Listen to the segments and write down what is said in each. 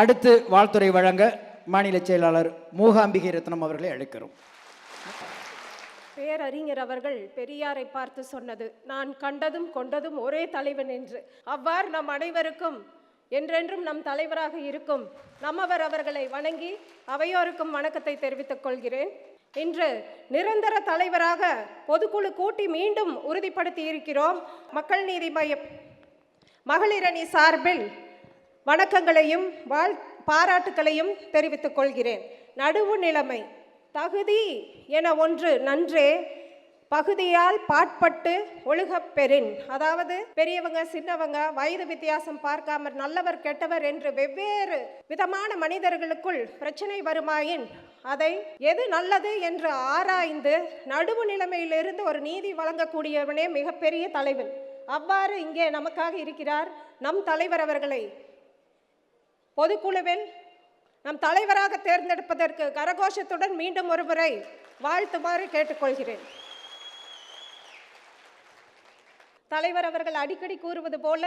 அடுத்து வாழ்த்துறை வழங்க மாநில செயலாளர் மூகாம்பிகை ரத்னம் அவர்களை அழைக்கிறோம். பேரறிஞர் அவர்கள் பெரியாரை பார்த்து சொன்னது நான் கண்டதும் கொண்டதும் ஒரே தலைவன் என்று. அவ்வாறு நம் அனைவருக்கும் என்றென்றும் நம் தலைவராக இருக்கும் நம்மவர் அவர்களை வணங்கி அவையோருக்கும் வணக்கத்தை தெரிவித்துக் கொள்கிறேன். இன்று நிரந்தர தலைவராக பொதுக்குழு கூட்டி மீண்டும் உறுதிப்படுத்தி இருக்கிறோம். மக்கள் நீதி மையம் மகளிரணி சார்பில் வணக்கங்களையும் வாழ் பாராட்டுக்களையும் தெரிவித்துக் கொள்கிறேன். நடுவு நிலைமை. தகுதி என ஒன்று நன்றே பகுதியால் பாட்பட்டு ஒழுகப் பெறின். அதாவது பெரியவங்க சின்னவங்க வயது வித்தியாசம் பார்க்காம நல்லவர் கெட்டவர் என்று வெவ்வேறு விதமான மனிதர்களுக்குள் பிரச்சனை வருமாயின். அதை எது நல்லது என்று ஆராய்ந்து நடுவு நிலைமையிலிருந்து ஒரு நீதி வழங்கக்கூடியவனே மிகப்பெரிய தலைவன். அவ்வாறு இங்கே நமக்காக இருக்கிறார் நம் தலைவர் அவர்களை. பொதுக்குழுவில் நம் தலைவராக தேர்ந்தெடுப்பதற்கு கரகோஷத்துடன் மீண்டும் ஒருமுறை வாழ்த்துமாறு கேட்டுக்கொள்கிறேன். தலைவர் அவர்கள் அடிக்கடி கூறுவது போல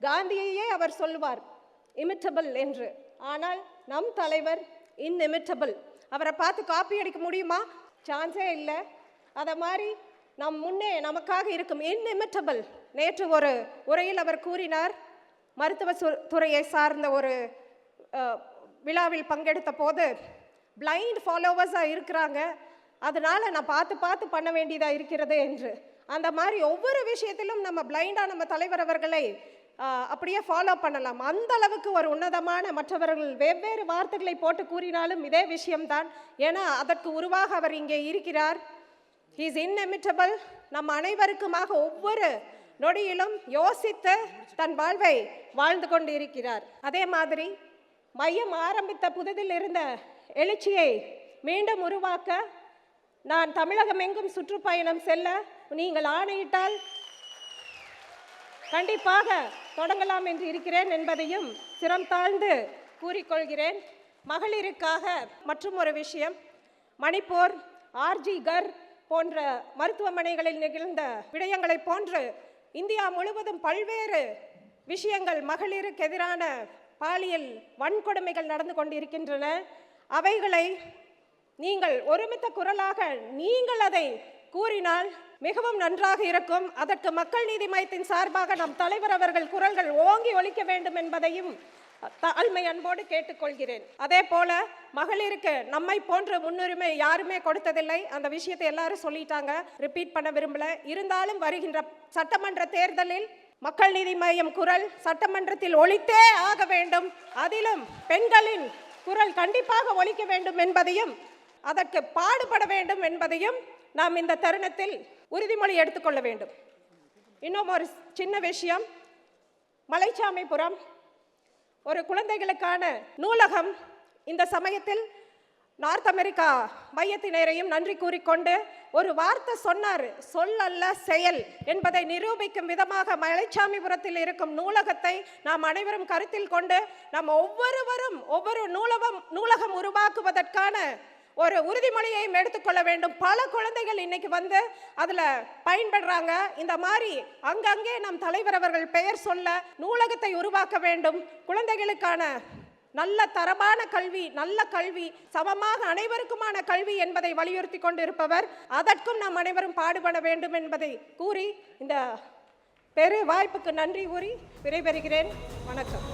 காந்தியையே அவர் சொல்வார் இமிட்டபிள் என்று. ஆனால் நம் தலைவர் இன்இமிட்டபிள் அவரை பார்த்து காப்பி அடிக்க முடியுமா? சான்ஸே இல்லை. அதை மாதிரி நம் முன்னே நமக்காக இருக்கும் இன்இமிட்டபிள் நேற்று ஒரு உரையில் அவர் கூறினார் மருத்துவ சு- துறையை சார்ந்த ஒரு விழாவில் பங்கெடுத்த போது பிளைண்ட் ஃபாலோவர்ஸாக இருக்கிறாங்க. அதனால் நான் பார்த்து பார்த்து பண்ண வேண்டியதாக இருக்கிறது என்று. அந்த மாதிரி ஒவ்வொரு விஷயத்திலும் நம்ம பிளைண்டாக நம்ம தலைவர் அவர்களை அப்படியே ஃபாலோ பண்ணலாம். அந்த அளவுக்கு ஒரு உன்னதமான மற்றவர்கள் வெவ்வேறு வார்த்தைகளை போட்டு கூறினாலும் இதே விஷயம்தான். ஏன்னா அதற்கு உருவாக அவர் இங்கே இருக்கிறார். இஸ் இன்எமிட்டபிள் நம் அனைவருக்குமாக ஒவ்வொரு நொடியிலும் யோசித்து தன் வாழ்வை வாழ்ந்து கொண்டு இருக்கிறார் அதே மாதிரி மையம் ஆரம்பித்த புதிதில் இருந்த எழுச்சியை மீண்டும் உருவாக்க நான் தமிழகம் எங்கும் சுற்றுப்பயணம் செல்ல நீங்கள் ஆணையிட்டால் கண்டிப்பாக தொடங்கலாம் என்று இருக்கிறேன் என்பதையும் சிரம் தாழ்ந்து கூறிக்கொள்கிறேன். மகளிருக்காக மற்றும் ஒரு விஷயம். மணிப்பூர் ஆர்ஜி கர் போன்ற மருத்துவமனைகளில் நிகழ்ந்த விடயங்களைப் போன்று இந்தியா முழுவதும் பல்வேறு விஷயங்கள் மகளிருக்கு எதிரான பாலியல் வன்கொடுமைகள் நடந்து கொண்டிருக்கின்றன. அவைகளை நீங்கள் ஒருமித்த குரலாக நீங்கள் அதை கூறினால் மிகவும் நன்றாக இருக்கும். அதற்கு மக்கள் நீதி மையத்தின் சார்பாக நம் தலைவர் அவர்கள் குரல்கள் ஓங்கி ஒலிக்க வேண்டும் என்பதையும் தாழ்மை அன்போடு கேட்டுக்கொள்கிறேன். அதே போல மகளிருக்கு நம்மை போன்ற முன்னுரிமை யாருமே கொடுத்ததில்லை. அந்த விஷயத்தை எல்லாரும் சொல்லிட்டாங்க. ரிப்பீட் பண்ண விரும்பல. இருந்தாலும் வருகின்ற சட்டமன்ற தேர்தலில் மக்கள் நீதி மையம் குரல் சட்டமன்றத்தில் ஒலித்தே ஆக வேண்டும். அதிலும் பெண்களின் குரல் கண்டிப்பாக ஒலிக்க வேண்டும் என்பதையும் அதற்கு பாடுபட வேண்டும் என்பதையும் நாம் இந்த தருணத்தில் உறுதிமொழி எடுத்துக்கொள்ள வேண்டும். இன்னும் ஒரு சின்ன விஷயம். மலைச்சாமிபுரம் ஒரு குழந்தைகளுக்கான நூலகம் இந்த சமயத்தில் நார்த் அமெரிக்கா மையத்தினரையும் நன்றி கூறிக்கொண்டு ஒரு வார்த்தை சொன்னார். சொல் அல்ல செயல் என்பதை நிரூபிக்கும் விதமாக மலைச்சாமிபுரத்தில் இருக்கும் நூலகத்தை நாம் அனைவரும் கருத்தில் கொண்டு நாம் ஒவ்வொருவரும் ஒவ்வொரு நூலகம் நூலகம் உருவாக்குவதற்கான ஒரு உறுதிமொழியையும் எடுத்துக்கொள்ள வேண்டும். பல குழந்தைகள் இன்னைக்கு வந்து அதில் பயன்படுறாங்க. இந்த மாதிரி அங்கங்கே நம் தலைவர் அவர்கள் பெயர் சொல்ல நூலகத்தை உருவாக்க வேண்டும். குழந்தைகளுக்கான நல்ல தரமான கல்வி நல்ல கல்வி சமமாக அனைவருக்குமான கல்வி என்பதை வலியுறுத்தி கொண்டிருப்பவர். அதற்கும் நாம் அனைவரும் பாடுபட வேண்டும் என்பதை கூறி இந்த பெரு வாய்ப்புக்கு நன்றி கூறி விடைபெறுகிறேன். வணக்கம்.